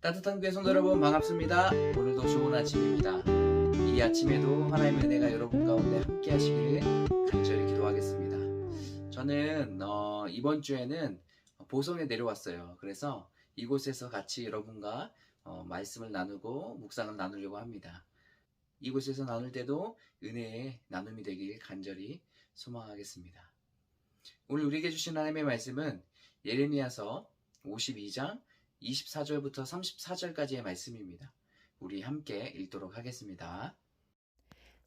따뜻한 성도 여러분 반갑습니다. 오늘도 좋은 아침입니다. 이 아침에도 하나님의 은혜가 여러분 가운데 함께 하시기를 간절히 기도하겠습니다. 저는 어, 이번 주에는 보성에 내려왔어요. 그래서 이곳에서 같이 여러분과 어, 말씀을 나누고 묵상을 나누려고 합니다. 이곳에서 나눌 때도 은혜의 나눔이 되길 간절히 소망하겠습니다. 오늘 우리에게 주신 하나님의 말씀은 예레미야서 52장 24절부터 34절까지의 말씀입니다. 우리 함께 읽도록 하겠습니다.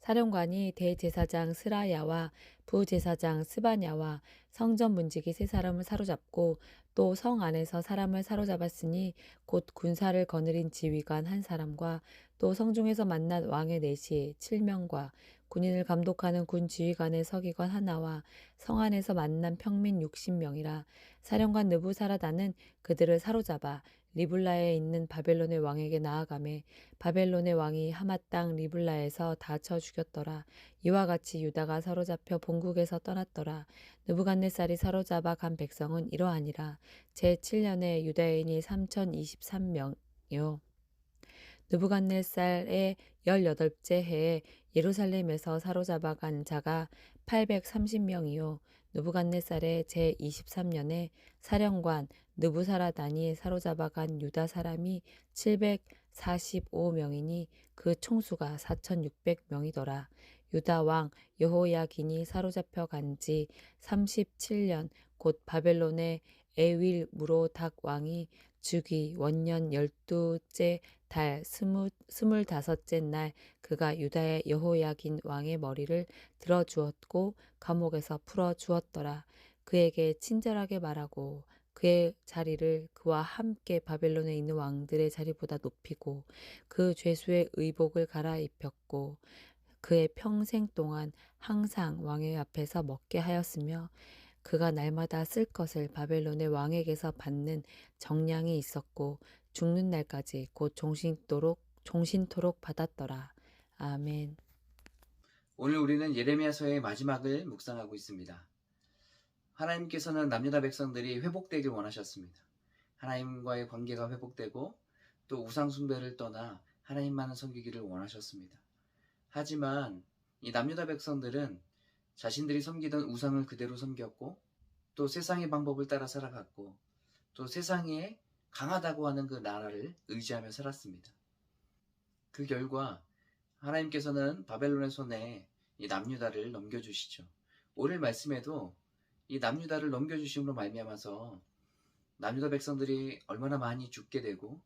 사령관이 대제사장 스라야와 부제사장 스바냐와 성전 문지기 세 사람을 사로잡고 또 성 안에서 사람을 사로잡았으니 곧 군사를 거느린 지휘관 한 사람과 또 성중에서 만난 왕의 내시 7명과 군인을 감독하는 군 지휘관의 서기관 하나와 성 안에서 만난 평민 60명이라 사령관 느부사라다는 그들을 사로잡아 리블라에 있는 바벨론의 왕에게 나아가매 바벨론의 왕이 하마 땅 리블라에서 다쳐 죽였더라. 이와 같이 유다가 사로잡혀 본국에서 떠났더라. 느부갓네살이 사로잡아 간 백성은 이러하니라. 제 7년에 유다인이 3023명이요. 느부갓네살의 18째 해에 예루살렘에서 사로잡아 간 자가 830명이요. 느부갓네살의 제 23년에 사령관 느부사라단이 사로잡아 간 유다 사람이 745명이니 그 총수가 4600명이더라. 유다 왕 여호야긴이 사로잡혀 간 지 37년 곧 바벨론의 에윌 무로닥 왕이 주기 원년 열두째 달 스무, 스물다섯째 날 그가 유다의 여호야긴 왕의 머리를 들어 주었고 감옥에서 풀어 주었더라. 그에게 친절하게 말하고 그의 자리를 그와 함께 바벨론에 있는 왕들의 자리보다 높이고 그 죄수의 의복을 갈아입혔고 그의 평생 동안 항상 왕의 앞에서 먹게 하였으며 그가 날마다 쓸 것을 바벨론의 왕에게서 받는 정량이 있었고 죽는 날까지 곧 종신토록 종신토록 받았더라. 아멘. 오늘 우리는 예레미야서의 마지막을 묵상하고 있습니다. 하나님께서는 남유다 백성들이 회복되길 원하셨습니다. 하나님과의 관계가 회복되고 또 우상 숭배를 떠나 하나님만을 섬기기를 원하셨습니다. 하지만 이 남유다 백성들은 자신들이 섬기던 우상을 그대로 섬겼고 또 세상의 방법을 따라 살아갔고 또 세상에 강하다고 하는 그 나라를 의지하며 살았습니다. 그 결과 하나님께서는 바벨론의 손에 이 남유다를 넘겨주시죠. 오늘 말씀에도 이 남유다를 넘겨주심으로 말미암아서 남유다 백성들이 얼마나 많이 죽게 되고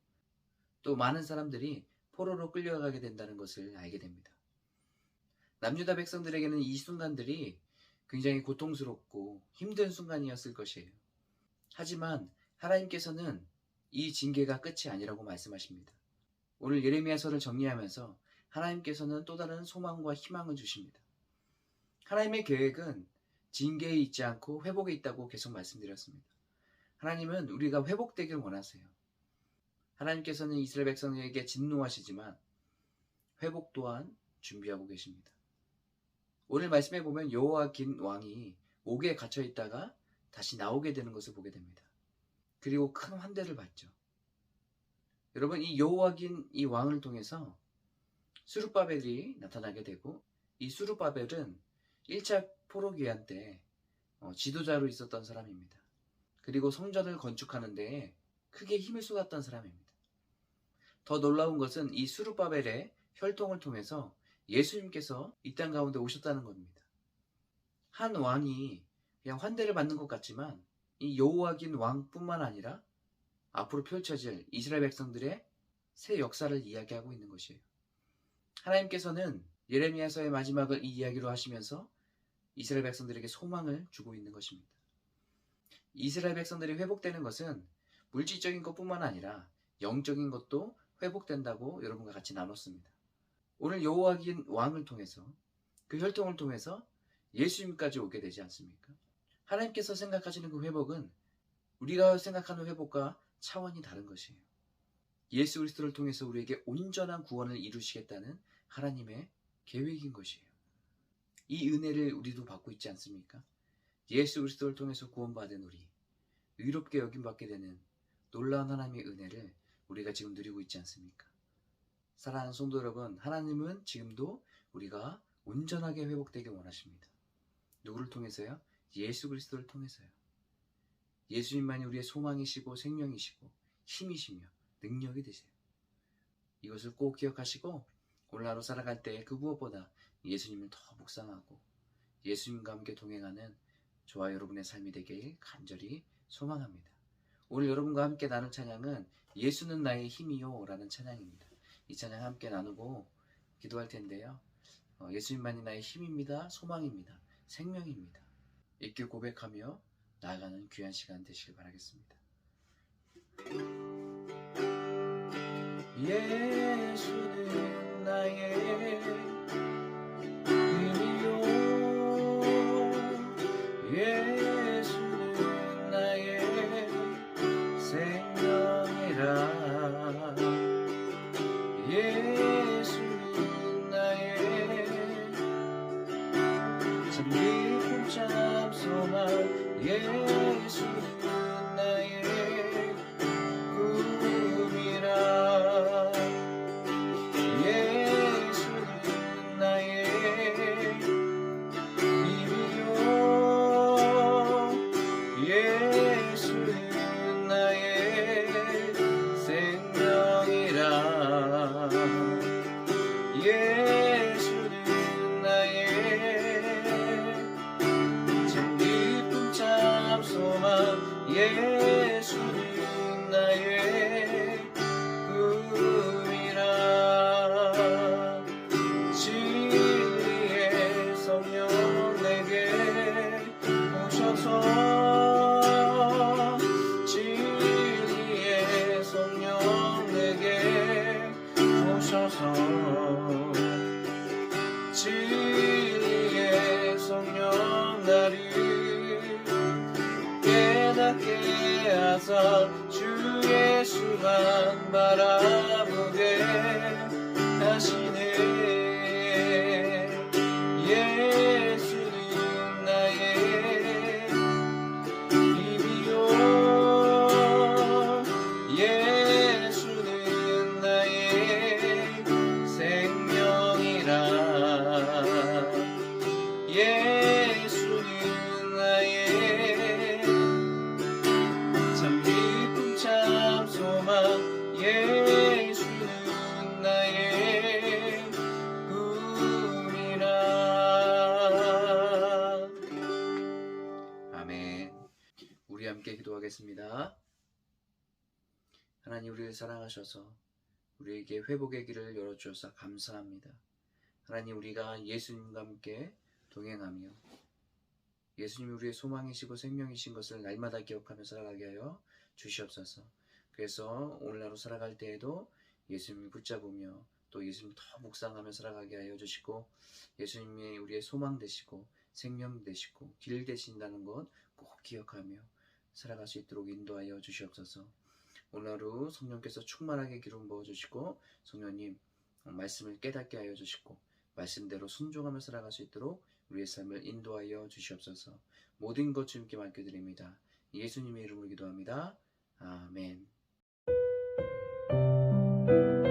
또 많은 사람들이 포로로 끌려가게 된다는 것을 알게 됩니다. 남유다 백성들에게는 이 순간들이 굉장히 고통스럽고 힘든 순간이었을 것이에요. 하지만 하나님께서는 이 징계가 끝이 아니라고 말씀하십니다. 오늘 예레미야서를 정리하면서 하나님께서는 또 다른 소망과 희망을 주십니다. 하나님의 계획은 징계에 있지 않고 회복에 있다고 계속 말씀드렸습니다. 하나님은 우리가 회복되길 원하세요. 하나님께서는 이스라엘 백성에게 진노하시지만 회복 또한 준비하고 계십니다. 오늘 말씀에 보면 여호와긴 왕이 옥에 갇혀 있다가 다시 나오게 되는 것을 보게 됩니다. 그리고 큰 환대를 받죠. 여러분 이 여호와긴 이 왕을 통해서 수르바벨이 나타나게 되고 이 수르바벨은 1차 포로기한 때 어, 지도자로 있었던 사람입니다. 그리고 성전을 건축하는 데 크게 힘을 쏟았던 사람입니다. 더 놀라운 것은 이 수르바벨의 혈통을 통해서 예수님께서 이 땅 가운데 오셨다는 겁니다. 한 왕이 그냥 환대를 받는 것 같지만 이 여호와긴 왕뿐만 아니라 앞으로 펼쳐질 이스라엘 백성들의 새 역사를 이야기하고 있는 것이에요. 하나님께서는 예레미야서의 마지막을 이 이야기로 하시면서 이스라엘 백성들에게 소망을 주고 있는 것입니다. 이스라엘 백성들이 회복되는 것은 물질적인 것뿐만 아니라 영적인 것도 회복된다고 여러분과 같이 나눴습니다. 오늘 여호와긴 왕을 통해서 그 혈통을 통해서 예수님까지 오게 되지 않습니까? 하나님께서 생각하시는 그 회복은 우리가 생각하는 회복과 차원이 다른 것이에요. 예수 그리스도를 통해서 우리에게 온전한 구원을 이루시겠다는 하나님의 계획인 것이에요. 이 은혜를 우리도 받고 있지 않습니까? 예수 그리스도를 통해서 구원받은 우리, 의롭게 여김받게 되는 놀라운 하나님의 은혜를 우리가 지금 누리고 있지 않습니까? 사랑하는 성도 여러분, 하나님은 지금도 우리가 온전하게 회복되길 원하십니다. 누구를 통해서요? 예수 그리스도를 통해서요. 예수님만이 우리의 소망이시고 생명이시고 힘이시며 능력이 되세요. 이것을 꼭 기억하시고 하루 살아갈 때 그 무엇보다 예수님을 더 묵상하고 예수님과 함께 동행하는 저와 여러분의 삶이 되길 간절히 소망합니다. 오늘 여러분과 함께 나눌 찬양은 예수는 나의 힘이요 라는 찬양입니다. 이 찬양 함께 나누고 기도할 텐데요. 어, 예수님만이 나의 힘입니다. 소망입니다. 생명입니다. 잊게 고백하며 나아가는 귀한 시간 되시길 바라겠습니다. 예수는 예수는 나의 꿈이라. 아멘. 우리 함께 기도하겠습니다. 하나님 우리를 사랑하셔서 우리에게 회복의 길을 열어주셔서 감사합니다. 하나님 우리가 예수님과 함께 동행하며 예수님이 우리의 소망이시고 생명이신 것을 날마다 기억하며 살아가게 하여 주시옵소서. 그래서 오늘 하루 살아갈 때에도 예수님을 붙잡으며 또 예수님 더 묵상하며 살아가게 하여 주시고 예수님이 우리의 소망 되시고 생명 되시고 길 되신다는 것 꼭 기억하며 살아갈 수 있도록 인도하여 주시옵소서. 오늘 하루 성령께서 충만하게 기름 부어 주시고 성령님 어, 말씀을 깨닫게 하여 주시고 말씀대로 순종하며 살아갈 수 있도록 우리의 삶을 인도하여 주시옵소서. 모든 것 주님께 맡겨드립니다. 예수님의 이름으로 기도합니다. 아멘. thank you